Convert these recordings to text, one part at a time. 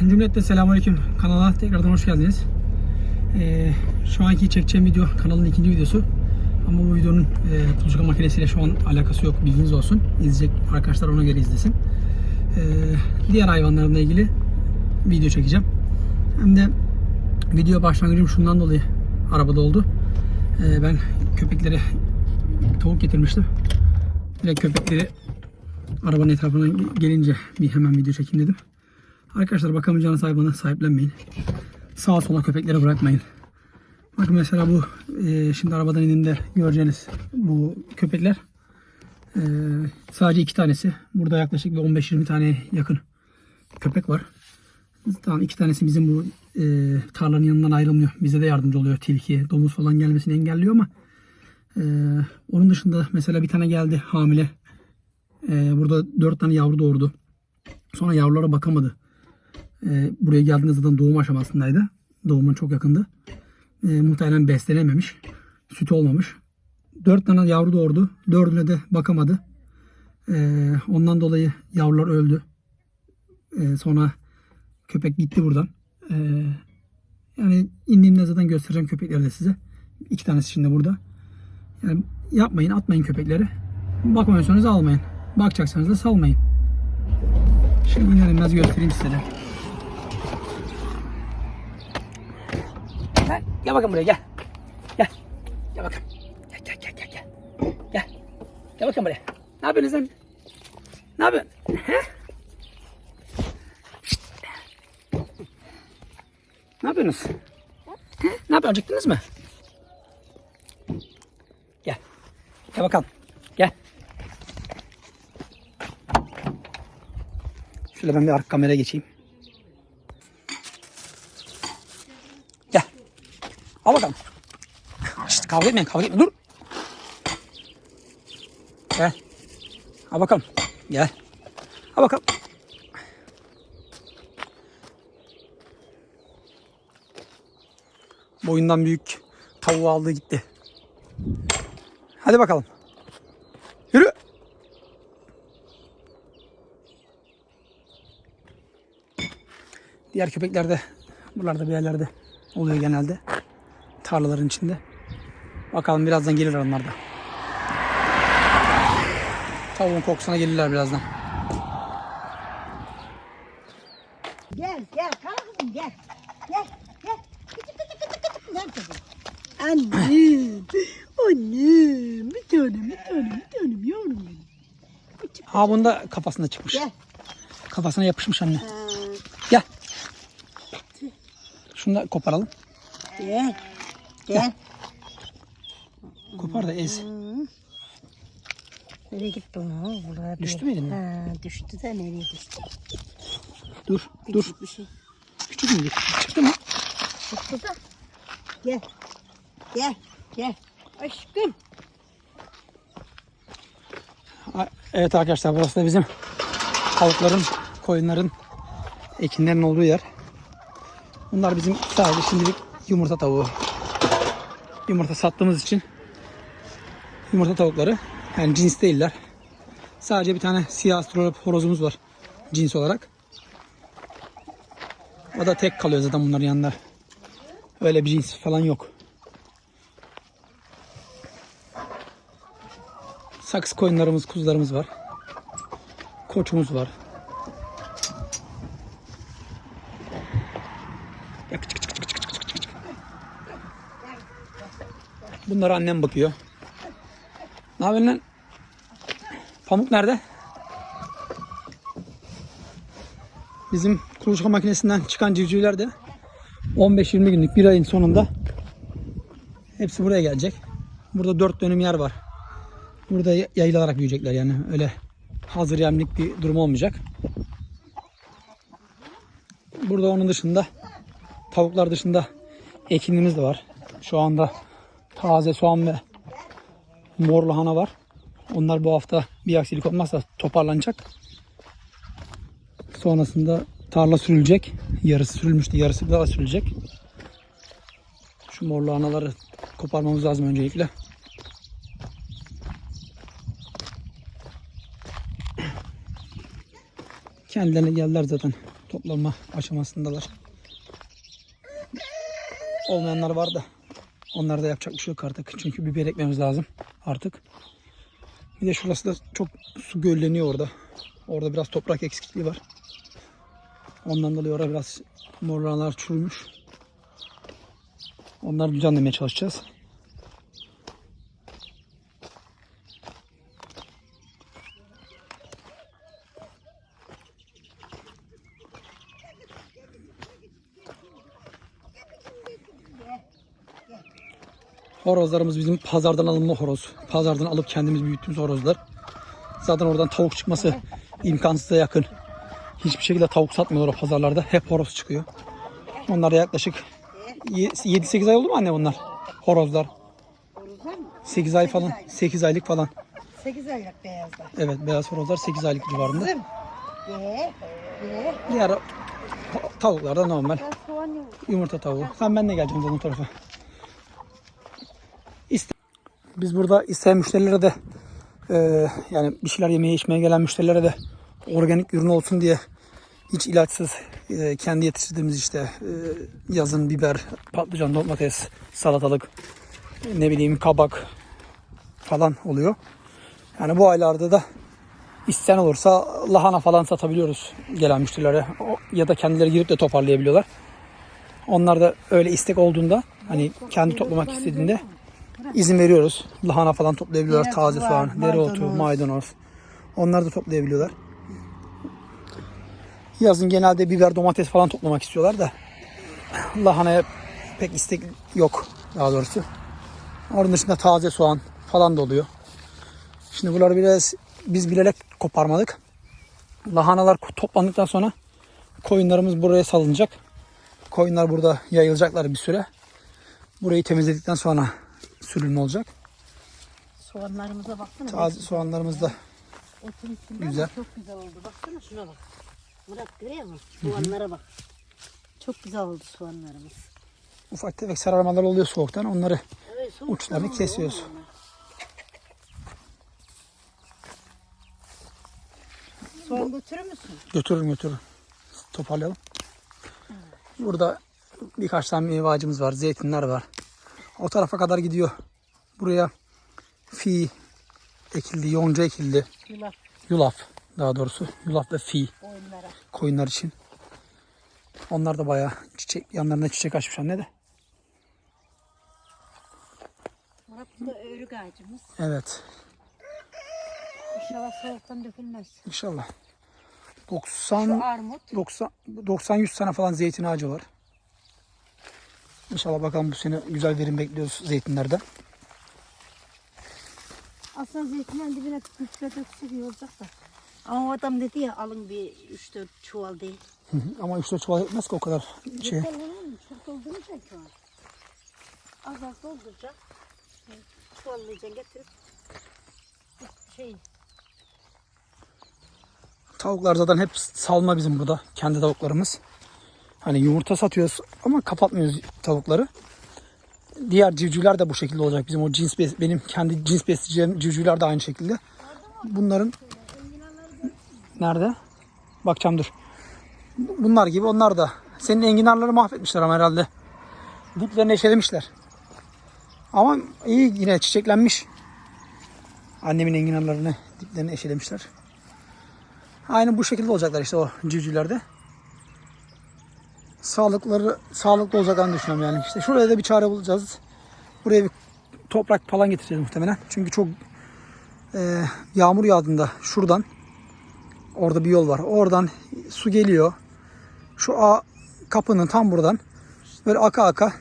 Cümletle selamünaleyküm. Kanala tekrardan hoş geldiniz. Ee, şu anki çekeceğim video kanalın ikinci videosu. Ama bu videonun e, kuluçka makinesiyle şu an alakası yok. Bilginiz olsun. İzleyecek arkadaşlar ona göre izlesin. Ee, diğer hayvanlarla ilgili video çekeceğim. Hem de video başlangıcım şundan dolayı arabada oldu. Ee, ben köpeklere tavuk getirmiştim. Direkt köpekleri arabanın etrafına gelince bir hemen video çekeyim dedim. Arkadaşlar bakamayacağınız hayvanı sahiplenmeyin. Sağa sola köpeklere bırakmayın. Bakın mesela bu e, şimdi arabadan indiğinde göreceğiniz bu köpekler e, sadece iki tanesi. Burada yaklaşık bir 15-20 tane yakın köpek var. Tamam iki tanesi bizim bu e, tarlanın yanından ayrılmıyor. Bize de yardımcı oluyor. Tilki, domuz falan gelmesini engelliyor ama e, onun dışında mesela bir tane geldi hamile. E, burada dört tane yavru doğurdu. Sonra yavrulara bakamadı. E, buraya geldiğinde zaten doğum aşamasındaydı. Doğumun çok yakındı. E, muhtemelen beslenememiş. Süt olmamış. Dört tane yavru doğurdu. Dördüne de bakamadı. E, ondan dolayı yavrular öldü. E, sonra köpek gitti buradan. E, yani indiğimde zaten göstereceğim köpekleri de size. İki tanesi şimdi burada. Yani yapmayın, atmayın köpekleri. Bakmıyorsanız almayın. Bakacaksanız da salmayın. Şimdi inelim biraz göstereyim size de. Gel, bakın buraya gel. Gel. Gel bakın. Gel gel gel gel gel. Gel. Gel bakın buraya. Ne yapıyorsunuz lan? Ne yapıyorsun? Ne yapıyorsunuz? He? Ne yapıyorsun? Acıktınız mı? Gel. Gel bakalım. Gel. Şöyle ben bir arka kameraya geçeyim. Gel. Al bakalım. Şişt, kavga etmeyin kavga etmeyin. Dur. Gel. Al bakalım. Gel. Al bakalım. Boyundan büyük tavuğu aldı gitti. Hadi bakalım. Yürü. Diğer köpekler de buralarda bir yerlerde oluyor genelde. Tarlaların içinde. Bakalım birazdan gelirler onlar da. Tavuğun kokusuna gelirler birazdan. Gel gel kalkın gel. Kızım. Annem. Annem. Bir tanem bir tanem bir tanem yavrum benim. Ha bunda kafasında çıkmış. Gel. Kafasına yapışmış anne. Gel. Şunu da koparalım. Gel. Gel. Kopar da ez. Nereye gitti o? Burada Düştü mü elinden? Ha, düştü de nereye düştü? Dur, dur. Küçük bir şey. Küçük müydü? Çıktı mı? Çıktı da. Gel. Gel. Gel. Aşkım. Evet arkadaşlar burası da bizim tavukların, koyunların, ekinlerin olduğu yer. Bunlar bizim sadece şimdilik yumurta tavuğu. Yumurta sattığımız için yumurta tavukları. Yani cins değiller. Sadece bir tane siyah astrolop horozumuz var cins olarak. O da tek kalıyor zaten bunların yanında. Öyle bir cins falan yok. Sakız koyunlarımız, kuzularımız var. Koçumuz var. Ya küçük küçük küçük küçük küçük küçük. Bunlara annem bakıyor. Ne yapıyorsun lan? Pamuk nerede? Bizim kuluçka makinesinden çıkan civcivler de 15-20 günlük bir ayın sonunda hepsi buraya gelecek. Burada 4 dönüm yer var. Burada yayılarak büyüyecekler yani öyle hazır yemlik bir durum olmayacak. Burada onun dışında tavuklar dışında ekinimiz de var. Şu anda taze soğan ve mor lahana var. Onlar bu hafta bir aksilik olmazsa toparlanacak. Sonrasında tarla sürülecek. Yarısı sürülmüştü, yarısı daha sürülecek. Şu mor lahanaları koparmamız lazım öncelikle. Kendilerine geldiler zaten. toplanma aşamasındalar. Olmayanlar var da onlarda da yapacak bir şey yok artık. Çünkü biber ekmemiz lazım artık. Bir de şurası da çok su gölleniyor orada. Orada biraz toprak eksikliği var. Ondan dolayı orada biraz morlanlar çürümüş. Onları düzenlemeye çalışacağız. Horozlarımız bizim pazardan alınma horoz. Pazardan alıp kendimiz büyüttüğümüz horozlar. Zaten oradan tavuk çıkması imkansıza yakın. Hiçbir şekilde tavuk satmıyorlar o pazarlarda. Hep horoz çıkıyor. Onlar yaklaşık 7-8 ay oldu mu anne bunlar? Horozlar. Horozlar mı? 8 ay falan. 8 aylık falan. 8 aylık beyazlar. Evet beyaz horozlar 8 aylık civarında. Kızım. Ye. Ye. Diğer tavuklar da normal. Yumurta tavuğu. Sen ben de geleceğim zaten o tarafa. Biz burada isteyen müşterilere de e, yani bir şeyler yemeye içmeye gelen müşterilere de organik ürün olsun diye hiç ilaçsız e, kendi yetiştirdiğimiz işte e, yazın biber, patlıcan, domates, salatalık, ne bileyim kabak falan oluyor. Yani bu aylarda da isteyen olursa lahana falan satabiliyoruz gelen müşterilere ya da kendileri girip de toparlayabiliyorlar. Onlar da öyle istek olduğunda hani kendi toplamak istediğinde izin veriyoruz. Lahana falan toplayabiliyorlar. Dereotu Taze var, soğan, dereotu, maydanoz. maydanoz. Onları da toplayabiliyorlar. Yazın genelde biber, domates falan toplamak istiyorlar da lahanaya pek istek yok daha doğrusu. Onun dışında taze soğan falan da oluyor. Şimdi bunları biraz biz bilerek koparmadık. Lahanalar toplandıktan sonra koyunlarımız buraya salınacak. Koyunlar burada yayılacaklar bir süre. Burayı temizledikten sonra sürülme olacak. Soğanlarımıza baksana. Taze soğanlarımız da Otun Güzel. çok güzel oldu. Baksana şuna bak. Murat görüyor musun? Soğanlara bak. Çok güzel oldu soğanlarımız. ufak tefek sararmalar oluyor soğuktan. Onları Evet, soğuk Uçlarını soğan kesiyoruz. Soğan götürür müsün? götürürüm götürürüm. Toparlayalım. Burada birkaç tane meyve ağacımız var. Zeytinler var. O tarafa kadar gidiyor. Buraya fi ekildi, yonca ekildi. Yulaf Yulaf daha doğrusu. Yulaf ve fi oyunlara. koyunlar için. Onlar da bayağı çiçek yanlarında çiçek açmış anne de. Murat bu da örük ağacımız. Evet. İnşallah soğuktan dökülmez. İnşallah. Şu 90 armut. 90 90 100 tane falan zeytin ağacı var. İnşallah bakalım bu sene güzel verim bekliyoruz zeytinlerden. Aslında zeytinden dibine gübre döksek iyi olacak da. Ama o adam dedi ya alın bir 3-4 çuval değil. Hı hı. Ama 3 çuval etmez ki o kadar şey. Yeter oğlum çok dolduracak şu an. Az az dolduracak. Çuvallayacaksın getirip. Şey Tavuklar zaten hep salma bizim burada. Kendi tavuklarımız. Hani yumurta satıyoruz ama kapatmıyoruz tavukları. Diğer civcivler de bu şekilde olacak. Bizim o cins bes- benim kendi cins besleyeceğim civcivler de aynı şekilde. Bunların nerede? Bakacağım dur. Bunlar gibi onlar da. Senin enginarları mahvetmişler ama herhalde. Diplerini eşelemişler. Ama iyi yine çiçeklenmiş. Annemin enginarlarını diplerini eşelemişler. Aynı bu şekilde olacaklar işte o civcivlerde. Sağlıkları sağlıklı olacaklarını düşünüyorum yani. İşte şuraya da bir çare bulacağız. Buraya bir toprak falan getireceğiz muhtemelen. Çünkü çok e, yağmur yağdığında şuradan orada bir yol var. Oradan su geliyor. Şu a, kapının tam buradan böyle aka aka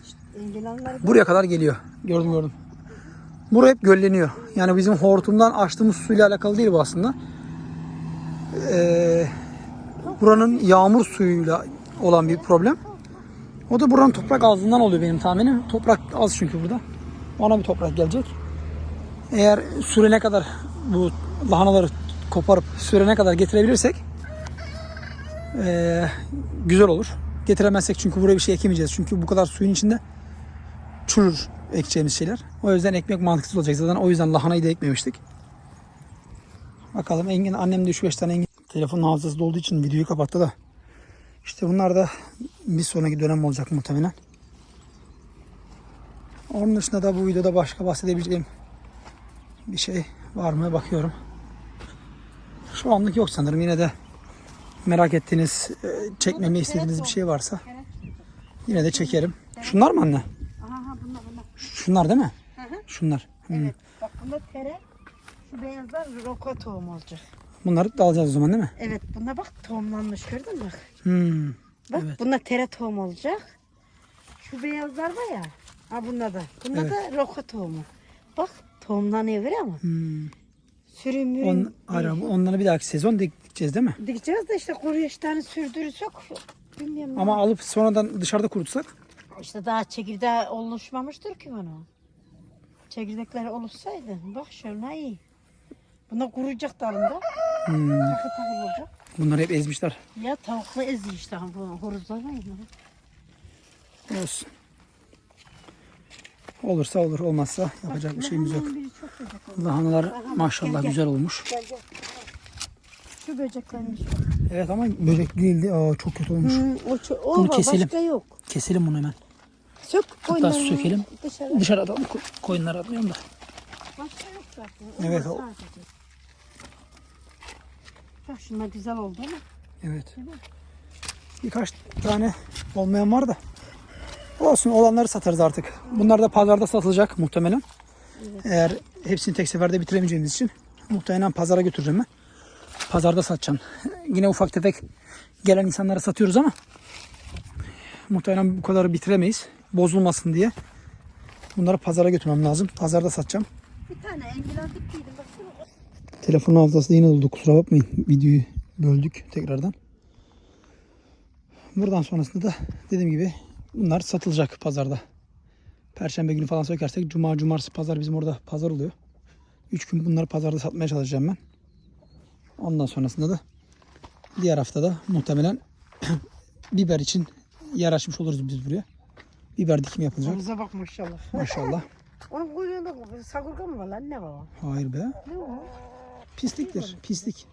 buraya kadar geliyor. Gördüm gördüm. Bura hep gölleniyor. Yani bizim hortumdan açtığımız suyla alakalı değil bu aslında. Ee, buranın yağmur suyuyla olan bir problem. O da buranın toprak azlığından oluyor benim tahminim. Toprak az çünkü burada. Ona bir toprak gelecek. Eğer sürene kadar bu lahanaları koparıp sürene kadar getirebilirsek ee, güzel olur. Getiremezsek çünkü buraya bir şey ekemeyeceğiz. Çünkü bu kadar suyun içinde çürür ekeceğimiz şeyler. O yüzden ekmek mantıksız olacak. Zaten o yüzden lahanayı da ekmemiştik. Bakalım Engin annem de 3-5 tane Engin telefonun hafızası dolduğu için videoyu kapattı da İşte bunlar da bir sonraki dönem olacak muhtemelen. Onun dışında da bu videoda başka bahsedebileceğim bir şey var mı bakıyorum. Şu anlık yok sanırım. Yine de merak ettiğiniz, e, çekmemi istediğiniz bir şey varsa yine de çekerim. Şunlar mı anne? Aha ha bunlar bunlar. Şunlar değil mi? Hı hı. Şunlar. Evet. Bak bunda tere. Şu beyazlar roko tohum olacak. Bunları da alacağız o zaman değil mi? Evet buna bak tohumlanmış gördün mü? Hmm. Bak Evet. bunda tere tohum olacak. Şu beyazlar var ya. Ha bunda da. Bunda Evet. da roko tohumu. Bak tohumlanıyor görüyor musun? Hmm. Sürüm. On, ara- onları bir dahaki sezon dikeceğiz değil mi? Dikeceğiz de işte kuru yaşlarını sürdürürsek bilmiyorum. Ama alıp sonradan dışarıda kurutsak İşte daha çekirdeği oluşmamıştır ki bunu. Çekirdekleri oluşsaydı. Bak şuna iyi. Buna kuruyacak dalında. hmm, Takır takır olacak. Bunları hep ezmişler. Ya tavuklu ezi işte bu horozlar var ya. Olsun. Olursa olur, olmazsa yapacak bir şeyimiz yok. Lahanalar maşallah güzel olmuş. Gel gel. Şu böceklermiş. Evet ama böcek değildi. Aa, çok kötü olmuş. Hı, o, ço- o Bunu var, keselim. Başka yok. Keselim bunu hemen. Sök koyunları sökelim. Dışarı. Dışarı atalım. ko- Koyunları atmayalım da. Başka yok zaten. Evet, var o- sadece. Bak şunlar güzel oldu ama. Evet. Birkaç tane olmayan var da. Olsun olanları satarız artık. Bunlar da pazarda satılacak muhtemelen. Eğer hepsini tek seferde bitiremeyeceğimiz için muhtemelen pazara götüreceğim ben. Pazarda satacağım. Yine ufak tefek gelen insanlara satıyoruz ama muhtemelen bu kadar bitiremeyiz. Bozulmasın diye. Bunları pazara götürmem lazım. Pazarda satacağım. Bir tane diktiydim baksana. Telefonun hafızası yine doldu. Kusura bakmayın. Videoyu böldük tekrardan. Buradan sonrasında da dediğim gibi bunlar satılacak pazarda. Perşembe günü falan sökersek cuma, cumartesi, pazar bizim orada pazar oluyor. 3 gün bunları pazarda satmaya çalışacağım ben. Ondan sonrasında da diğer haftada muhtemelen biber için yer açmış oluruz biz buraya. Biber dikimi yapılacak. Horoza bak maşallah. Maşallah. Onun kuyruğunda sagurga mı var lan ne var? Hayır be. Ne o? Pisliktir. Pislik.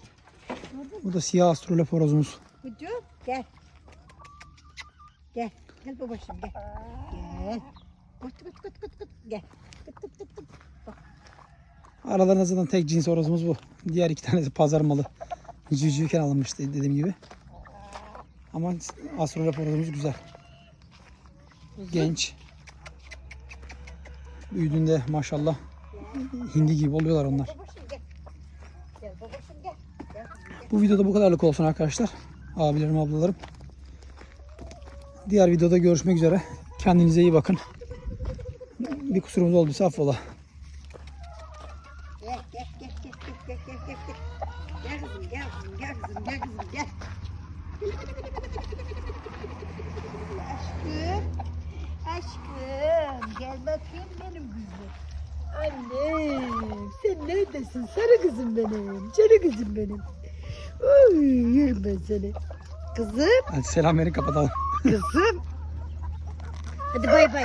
Bu da siyah astrolop horozumuz. Hücü gel. Gel. Gel babacığım gel. Gel. Kıt kıt kıt kıt kıt. Gel. Kıt kıt kıt kıt. Bak. Aralarında zaten tek cins horozumuz bu. Diğer iki tanesi pazar malı. Cücüyken alınmıştı dediğim gibi. Ama astrolop horozumuz güzel. Genç. Büyüdüğünde maşallah hindi gibi oluyorlar onlar. Babacığım gel. Gel babacığım gel. Gel kızım gel. Bu videoda bu kadarlık olsun arkadaşlar. Abilerim, ablalarım. Diğer videoda görüşmek üzere. Kendinize iyi bakın. Bir kusurumuz olduysa affola. Gel kızım gel kızım gel kızım gel kızım gel. Aşkım. Aşkım. Gel bakayım benim kızım. Annem. Sen neredesin? Sarı kızım benim. Canı kızım benim. Uy, yerim ben seni. Kızım. Hadi selam verin kapatalım. Kızım. Hadi bay bay.